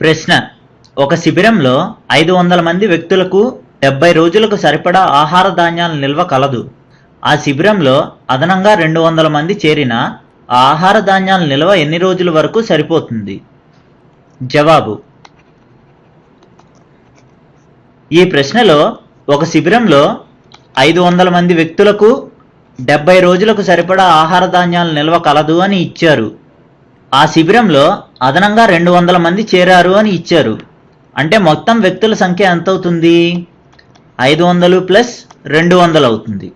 ప్రశ్న. ఒక శిబిరంలో ఐదు వందల మంది వ్యక్తులకు డెబ్బై రోజులకు సరిపడా ఆహార ధాన్యాల నిల్వ కలదు. ఆ శిబిరంలో అదనంగా రెండు వందల మంది చేరిన ఆ ఆహార ధాన్యాల నిల్వ ఎన్ని రోజుల వరకు సరిపోతుంది? జవాబు. ఈ ప్రశ్నలో ఒక శిబిరంలో ఐదు వందల మంది వ్యక్తులకు డెబ్బై రోజులకు సరిపడా ఆహార ధాన్యాల నిల్వ కలదు అని ఇచ్చారు. ఆ శిబిరంలో అదనంగా రెండు వందల మంది చేరారు అని ఇచ్చారు. అంటే మొత్తం వ్యక్తుల సంఖ్య ఎంత అవుతుంది ఐదు వందలు ప్లస్ రెండు వందలు అవుతుంది.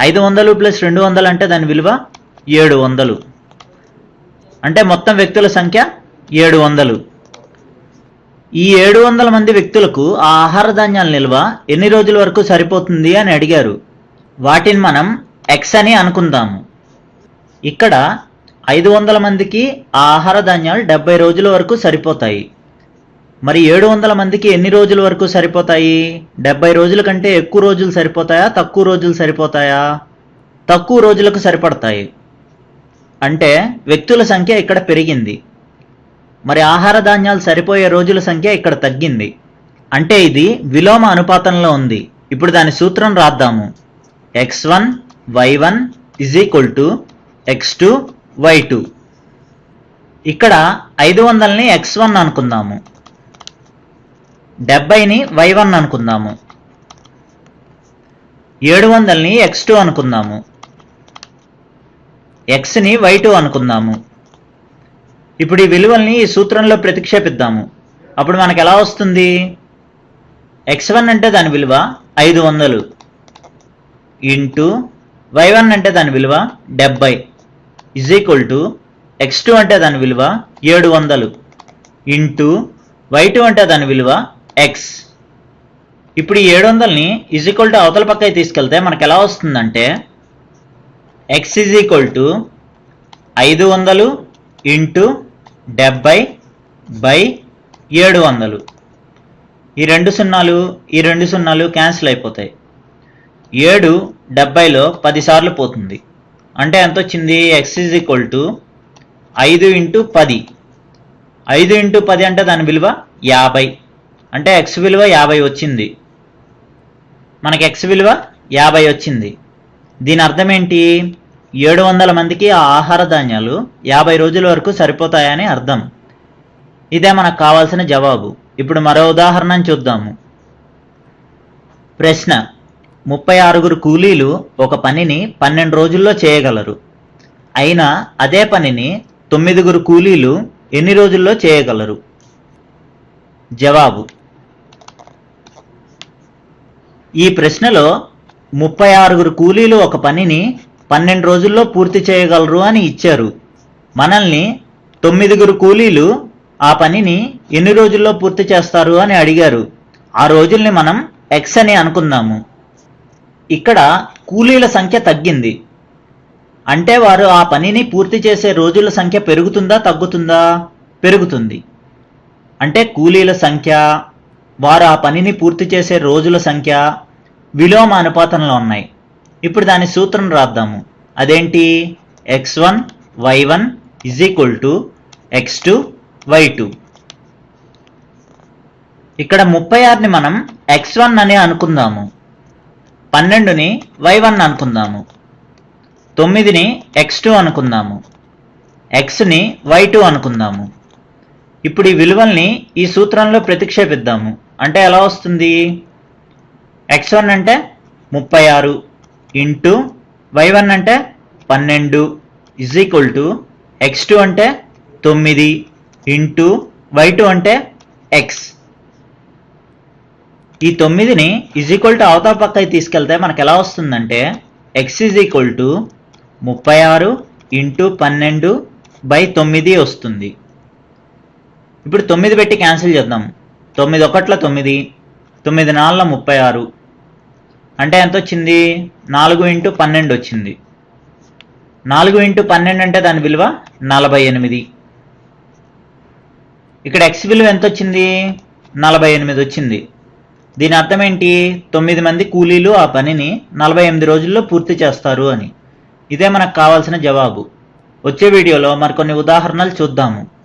ఐదు వందలు ప్లస్ రెండు వందలు అంటే దాని విలువ ఏడు వందలు. అంటే మొత్తం వ్యక్తుల సంఖ్య ఏడు వందలు. ఈ ఏడు వందల మంది వ్యక్తులకు ఆ ఆహార ధాన్యాల నిల్వ ఎన్ని రోజుల వరకు సరిపోతుంది అని అడిగారు. వాటిని మనం ఎక్స్ అని అనుకుందాము. ఇక్కడ ఐదు వందల మందికి ఆ ఆహార ధాన్యాలు డెబ్బై రోజుల వరకు సరిపోతాయి. మరి ఏడు వందల మందికి ఎన్ని రోజుల వరకు సరిపోతాయి? డెబ్బై రోజుల కంటే ఎక్కువ రోజులు సరిపోతాయా? తక్కువ రోజులు సరిపోతాయా? తక్కువ రోజులకు సరిపడతాయి. అంటే వ్యక్తుల సంఖ్య ఇక్కడ పెరిగింది. మరి ఆహార ధాన్యాలు సరిపోయే రోజుల సంఖ్య ఇక్కడ తగ్గింది. అంటే ఇది విలోమ అనుపాతంలో ఉంది. ఇప్పుడు దాని సూత్రం రాద్దాము. X one Y one is equal to X two Y two ఇక్కడ ఐదు వందలని ఎక్స్ వన్ అనుకుందాము. డెబ్బైని వై వన్ అనుకుందాము. ఏడు వందలని ఎక్స్ టూ అనుకుందాము. ఎక్స్ని వై టూ అనుకుందాము. ఇప్పుడు ఈ విలువల్ని ఈ సూత్రంలో ప్రతిక్షేపిద్దాము. అప్పుడు మనకు ఎలా వస్తుంది? ఎక్స్ వన్ అంటే దాని విలువ ఐదు వందలు. ఇంటూ వై వన్ అంటే దాని విలువ డెబ్బై. Is equal to X two అంటే దాని విలువ ఏడు వందలు ఇంటూ వై టూ అంటే దాని విలువ ఎక్స్ ఇప్పుడు ఈ ఏడు వందలని ఇజ్ ఈక్వల్ టు అవతల పక్కకి తీసుకెళ్తే మనకు ఎలా వస్తుందంటే ఎక్స్ ఇజ్ ఈక్వల్ టు ఐదు వందలు ఇంటూ డెబ్బై బై ఏడు వందలు. ఈ రెండు సున్నాలు ఈ రెండు సున్నాలు క్యాన్సిల్ అయిపోతాయి. ఏడు డెబ్బైలో పదిసార్లు పోతుంది. అంటే ఎంత వచ్చింది? ఎక్స్ ఈజ్ ఈక్వల్ టు ఐదు ఇంటూ పది. ఐదు ఇంటూ పది అంటే దాని విలువ యాభై. అంటే ఎక్స్ విలువ యాభై వచ్చింది. మనకి ఎక్స్ విలువ యాభై వచ్చింది. దీని అర్థం ఏంటి? ఏడు వందల మందికి ఆ ఆహార ధాన్యాలు యాభై రోజుల వరకు సరిపోతాయని అర్థం. ఇదే మనకు కావాల్సిన జవాబు. ఇప్పుడు మరో ఉదాహరణ చూద్దాము. ప్రశ్న. ముప్పై ఆరుగురు కూలీలు ఒక పనిని పన్నెండు రోజుల్లో చేయగలరు. అయినా అదే పనిని తొమ్మిదిగురు కూలీలు ఎన్ని రోజుల్లో చేయగలరు? జవాబు. ఈ ప్రశ్నలో ముప్పై ఆరుగురు కూలీలు ఒక పనిని పన్నెండు రోజుల్లో పూర్తి చేయగలరు అని ఇచ్చారు. మనల్ని తొమ్మిదిగురు కూలీలు ఆ పనిని ఎన్ని రోజుల్లో పూర్తి చేస్తారు అని అడిగారు. ఆ రోజుల్ని మనం ఎక్స్ అని అనుకుందాము. ఇక్కడ కూలీల సంఖ్య తగ్గింది. అంటే వారు ఆ పనిని పూర్తి చేసే రోజుల సంఖ్య పెరుగుతుందా తగ్గుతుందా? పెరుగుతుంది. అంటే కూలీల సంఖ్య వారు ఆ పనిని పూర్తి చేసే రోజుల సంఖ్య విలోమ అనుపాతంలో ఉన్నాయి. ఇప్పుడు దాని సూత్రం రాద్దాము. అదేంటి? X one Y one is equal to X two Y two. ఇక్కడ ముప్పై ఆరుని మనం ఎక్స్ వన్ అని అనుకుందాము. పన్నెండుని వై వన్ అనుకుందాము. తొమ్మిదిని ఎక్స్ టూ అనుకుందాము. ఎక్స్ని వై టూ అనుకుందాము. ఇప్పుడు ఈ విలువల్ని ఈ సూత్రంలో ప్రతిక్షేపిద్దాము. అంటే ఎలా వస్తుంది? ఎక్స్ వన్ అంటే ముప్పై ఆరు ఇంటూ వై వన్ అంటే పన్నెండు is equal to X two అంటే తొమ్మిది ఇంటూ వై టూ అంటే ఎక్స్ ఈ తొమ్మిదిని ఇజ్ ఈక్వల్ టు అవతల పక్కకి తీసుకెళ్తే మనకు ఎలా వస్తుందంటే ఎక్స్ ఈజ్ ఈక్వల్ టు ముప్పై ఆరు ఇంటూ పన్నెండు బై తొమ్మిది వస్తుంది. ఇప్పుడు తొమ్మిది పెట్టి క్యాన్సిల్ చేద్దాం. తొమ్మిది ఒకట్ల తొమ్మిది తొమ్మిది నాలుగుల ముప్పై ఆరు. అంటే ఎంత వచ్చింది? నాలుగు ఇంటూ పన్నెండు వచ్చింది. నాలుగు ఇంటూ పన్నెండు అంటే దాని విలువ నలభై ఎనిమిది. ఇక్కడ ఎక్స్ విలువ ఎంత వచ్చింది? నలభై ఎనిమిది వచ్చింది. దీని అర్థం ఏంటి? తొమ్మిది మంది కూలీలు ఆ పనిని నలభై ఎనిమిది రోజుల్లో పూర్తి చేస్తారు అని. ఇదే మనకు కావాల్సిన జవాబు. వచ్చే వీడియోలో మరికొన్ని ఉదాహరణలు చూద్దాము.